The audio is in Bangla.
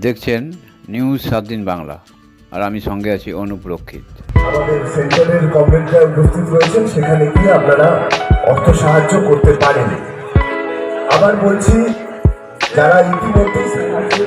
দেখছেন নিউজ সাত দিন বাংলা আর আমি সঙ্গে আছি অনুপ্রক্ষিত আমাদের সেন্টারের উপস্থিত রয়েছেন সেখানে আপনারা অর্থ সাহায্য করতে পারেন আবার বলছি যারা ইতিমধ্যে সাহায্য